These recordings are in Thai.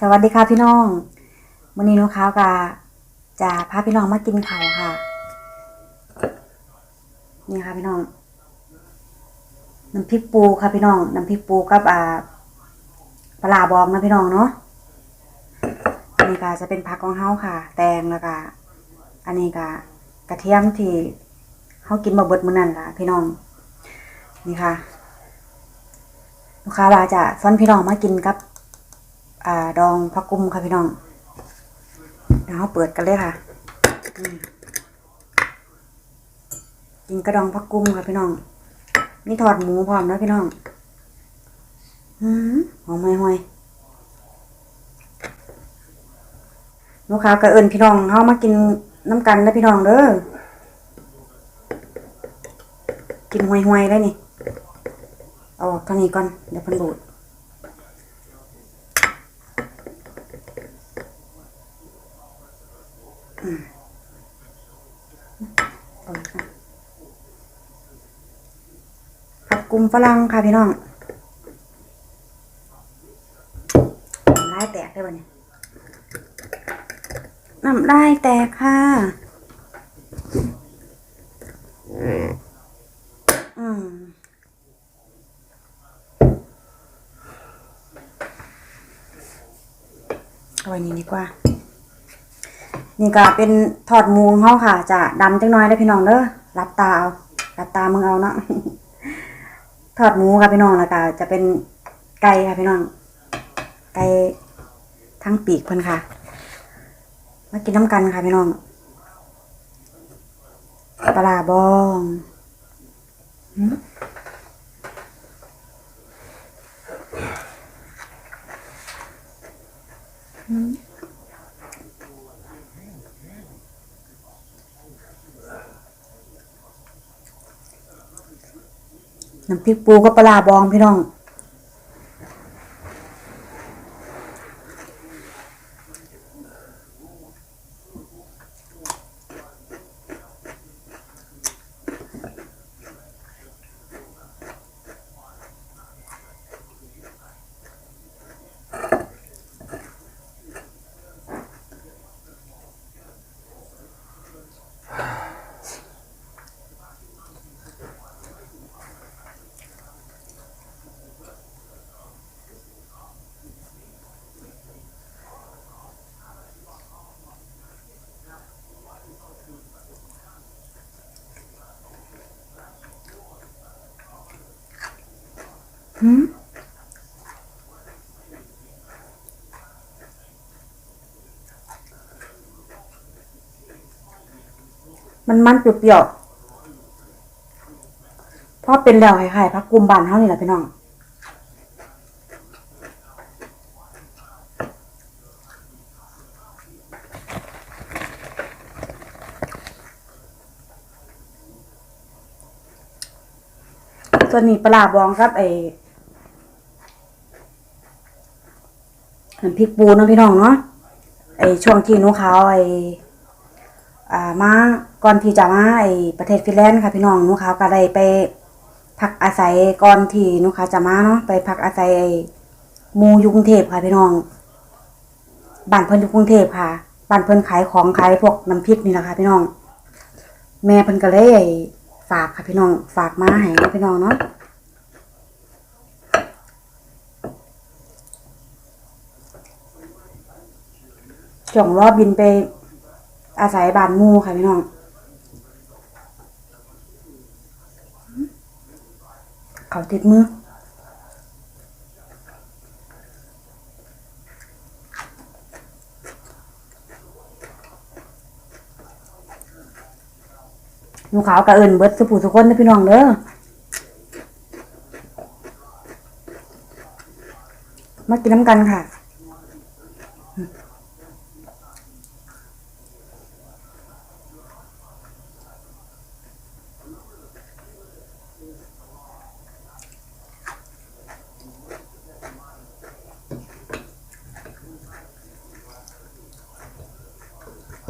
สวัสดีค่ะพี่น้องวันนี้นุค้าวกาจะพาพี่น้องมากินเขาวค่ะ นี่ค่ะพี่น้องน้ำพริกปูค่ะพี่น้องน้ำพริกปูกับอ่าปลาบองนะพี่น้องเนาะอันนี้ก็จะเป็นผักของเฮาค่ะ แตงแล้วก็อันนี้ก็กระเทียมที่เฮากินมาเบิดมื้อนั้นล่ะ พี่น้อง นี่ค่ะลูกค้าว่าจะซ้อนพี่น้องมากินกับ อ่าดองผักกุ้มค่ะพี่น้องเดี๋ยวเราเปิดกันเลยค่ะกินกระดองผักกุ้มค่ะพี่น้องมีถอดหมูพร้อมนะพี่น้องอืมหอมห่วยๆลูกค้าก็เอิญพี่น้องเข้ามากินน้ำกันนะพี่น้องเด้อกินห่วยๆได้นี่เอาออกท่านี้ก่อนเดี๋ยวพันบูด เอาเลยค่ะผักกุมฝรั่งค่ะพี่น้องน้ำลายแตกได้ป่ะเนี่ยน้ำลายแตกค่ะอืมเอาไว้นี่ดีกว่า นี่ก็เป็นทอดมูของเขาค่ะ จะดำจังน้อยได้พี่น้องเด้อรับตาเอารับตามึงเอาเนาะทอดหมูค่ะพี่น้องแล้วก็จะเป็นไก่ค่ะพี่น้อง ไก่ทั้งปีกเพิ่นค่ะมากินน้ำกันค่ะพี่น้องปลาบอง น้ำพริกปูกับปลาบองพี่น้อง หืมมันมันเปรี้ยวๆเพราะเป็นแล้วคล้ายๆพักกุมบานเท่านี่แหละพี่น้อง ส่วนนี้ปลาบองครับไอ น้ำพริกปูเนาะพี่น้องเนาะไอช่วงที่หนูขาวไออ่ามาก่อนที่จะมาไอประเทศฟินแลนด์ค่ะพี่น้องหนูขาวก็ได้ไปพักอาศัยก่อนที่หนูขาวจะมาเนาะไปพักอาศัยไอมูยกรุงเทพค่ะพี่น้องบ้านเพิ่นอยู่กรุงเทพค่ะบ้านเพิ่นขายของขายพวกน้ำพริกนี่แหละค่ะพี่น้อง แม่เพิ่นก็เลยไอ้ฝากค่ะพี่น้องฝากมาให้พี่น้องเนาะ จ่องรอบบินไป อาศัยบานมูค่ะพี่น้องเขาติดมือหนูขาวกะเอินเบิดสุผู้ทุกคนนะพี่น้องเด้อมากินน้ำกันค่ะ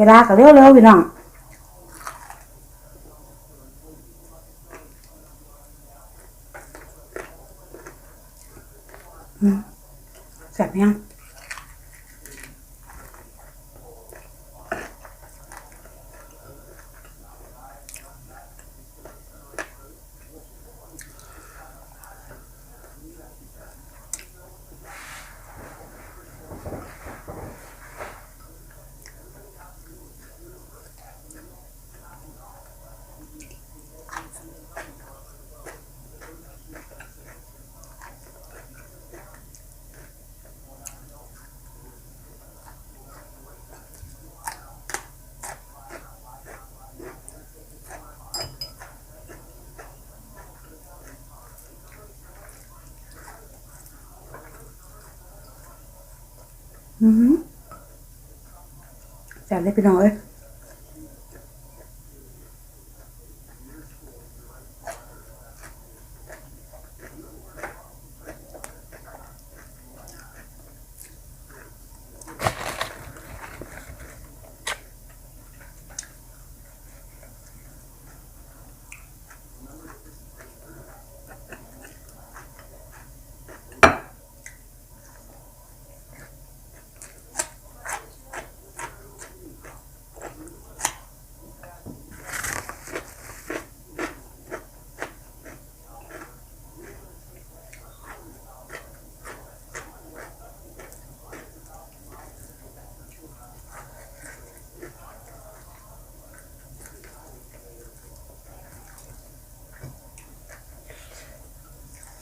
เวลาก็เร็วๆพี่น้องอืมแซ่บยัง อือหือ แซ่บเลยพี่น้องเอ้ย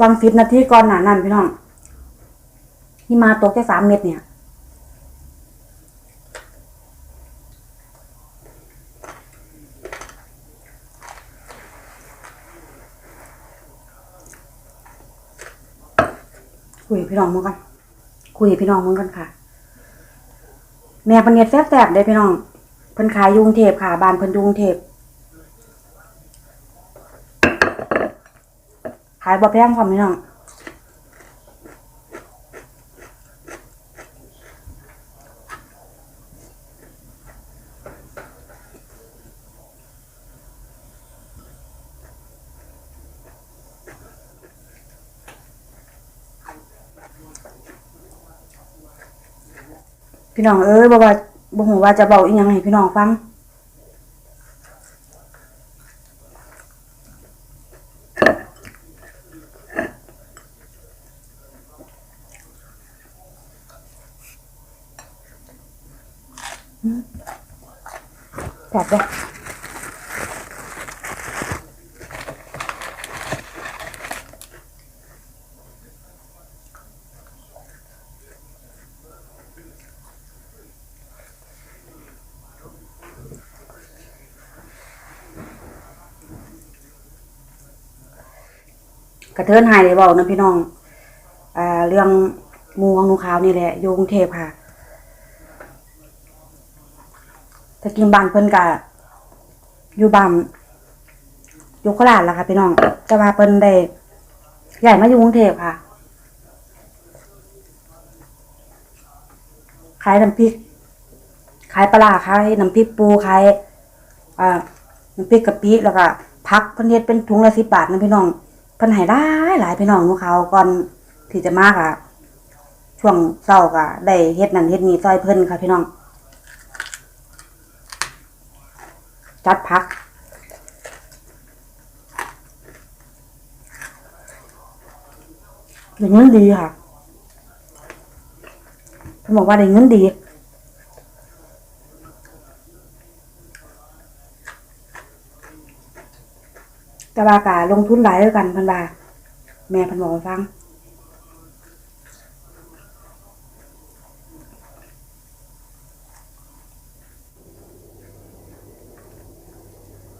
วางสิบนาทีก่อนหนานั่นพี่น้องที่มาตกแค่สามเม็ดเนี่ยคุยกับพี่น้องมึงกัน คุยกับพี่น้องมึงกันค่ะ แม่พิ่นเฮ็ดแซ่บๆเด้พี่น้องเพิ่นขายยุงเทพค่ะ บ้านเพิ่นยุงเทพายบ่แพงพร้อมพี่น้องพี่น้องเอ้ยบ่ว่าบ่ฮู้ว่าจะเว้าอีหยังให้พี่น้องฟัง แซ่บเด้อากระเทินหายได้เว้านํพี่น้องอเรื่องมูของหนูขาวนี่แหละอยู่กรุงเทพค่ะ ถ้ากินบ้านเพิ่นกะอยู่บ้านอยู่โคราชล่ะค่ะพี่น้องแต่ว่าเพิ่นได้ย้ายมาอยู่กรุงเทพค่ะ ขายน้ำพริก ขายปลาขายน้ำพริกปูขายอ่าน้ำพริกกะปิแล้วก็พักเพิ่นเฮ็ดเป็นถุงละสิบบาทนะพี่น้องเพิ่นให้หลายหลายพี่น้องของเขาก่อนที่จะมาค่ะช่วงเช้าก็ได้เฮ็ดนั่นเฮ็ดนี่ซอยเพิ่นค่ะพี่น้อง จัดพัก ได้เงินดีค่ะเขาบอกว่าได้เงินดีแต่ว่ากาลงทุนหลายด้วยกันพันบาแม่พันบอกฟัง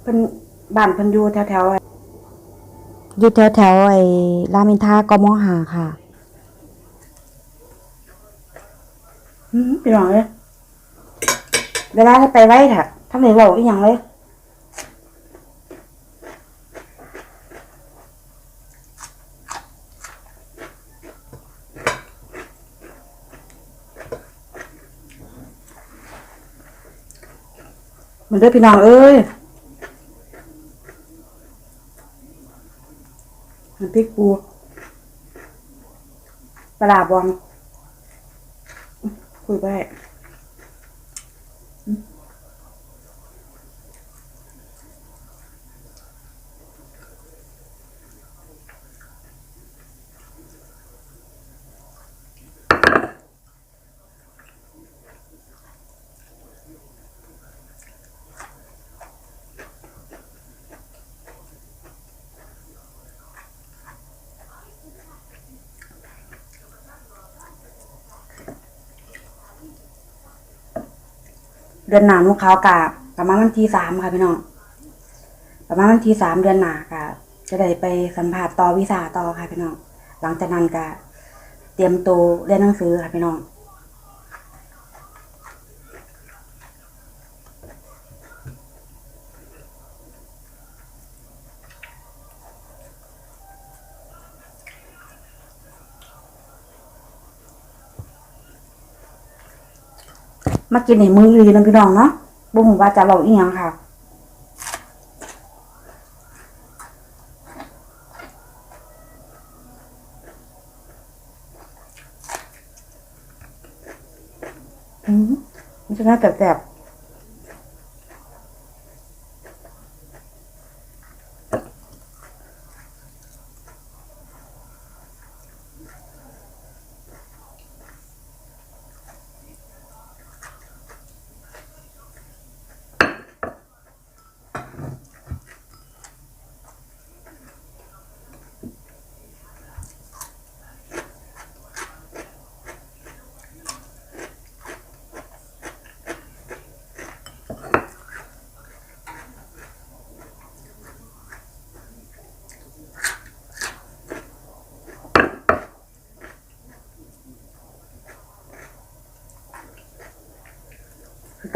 เพิ่นบ้านเพิ่นอยู่แถวแถวๆอยู่แถวแถวๆไอ้รามอินทรากมหาค่ะอืมพี่น้องเลยเวลาจะไปไว้เถอะท่านไหนบอกอีหยังเลยมันเด้อพี่น้องเอ้ย มันพริกปูปลาร้าบองคุยไป เดือนหนาลูกเขาวกะประมาณวันที่สามค่ะพี่น้องประมาณวันที่สามเดือนหนากะจะได้ไปสัมผัสต่อวิสาต่อค่ะพี่น้องหลังจากนั้นกะเตรียมตัวเรียนหนังสือค่ะพี่น้อง มากินในมืออีหลีเนาะพี่น้องเนาะบุ้งว่าจะเล่าอีหยังค่ะ อืมมันจะน่าแสบ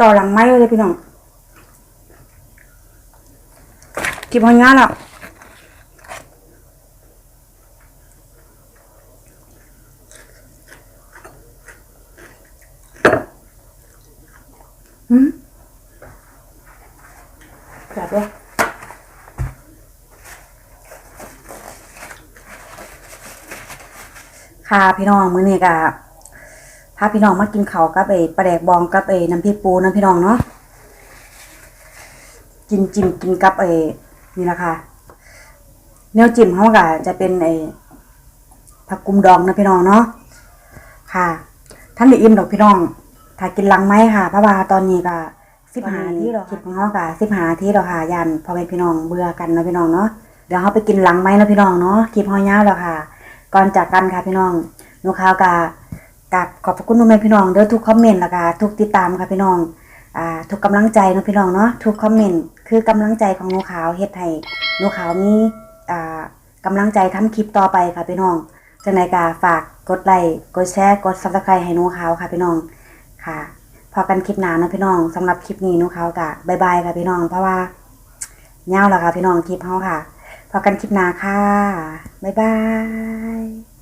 ต่อหลังไม้เลยพี่น้องกินพองานแล้วหืมแบบเลยค่ะพี่น้องมื้อนี้ก็พาพี่น้องมากินข้าวกับไอ้ปลาแดกบองกับไอ้น้ำพริกปูนะพี่น้องเนาะกินจิ้มกินกับไอ้นี่นะคะแนวจิ้มเขาก็จะเป็นไอ้ผักกุมดองนะพี่น้องเนาะค่ะท่านได้อิ่มดอกพี่น้องถ้ากินหลังไหมค่ะเพราะว่าตอนนี้ก็สิบหาที่เราคลิปของเขาก็สิบหาที่เราค่ะยันพอแม่พี่น้องเบื่อกันนะพี่น้องเนาะเดี๋ยวเขาไปกินหลังไหมนะพี่น้องเนาะคลิปเขายาวแล้วค่ะ ก่อนจากกันค่ะพี่น้องหนูข่าวกา กับขอบพระคุณทุกแม่พี่น้องเด้อทุกคอมเมนต์และค่ะทุกติดตามค่ะพี่น้องอ่าทุกกำลังใจเนาะพี่น้องเนาะทุกคอมเมนต์คือกำลังใจของหนูขาวเฮ็ดให้หนูขาวมีอ่ากำลังใจทำคลิปต่อไปค่ะพี่น้องจังไดก็ฝากกดไลค์กดแชร์กด Subscribe ให้หนูขาวค่ะพี่น้องค่ะพอกันคลิปหน้าเนาะพี่น้องสำหรับคลิปนี้หนูขาวกะบายบายค่ะพี่น้อง เพราะว่าเงาแล้วค่ะพี่น้องคลิปเฮาค่ะพอกันคลิปหน้าค่ะบ๊ายบาย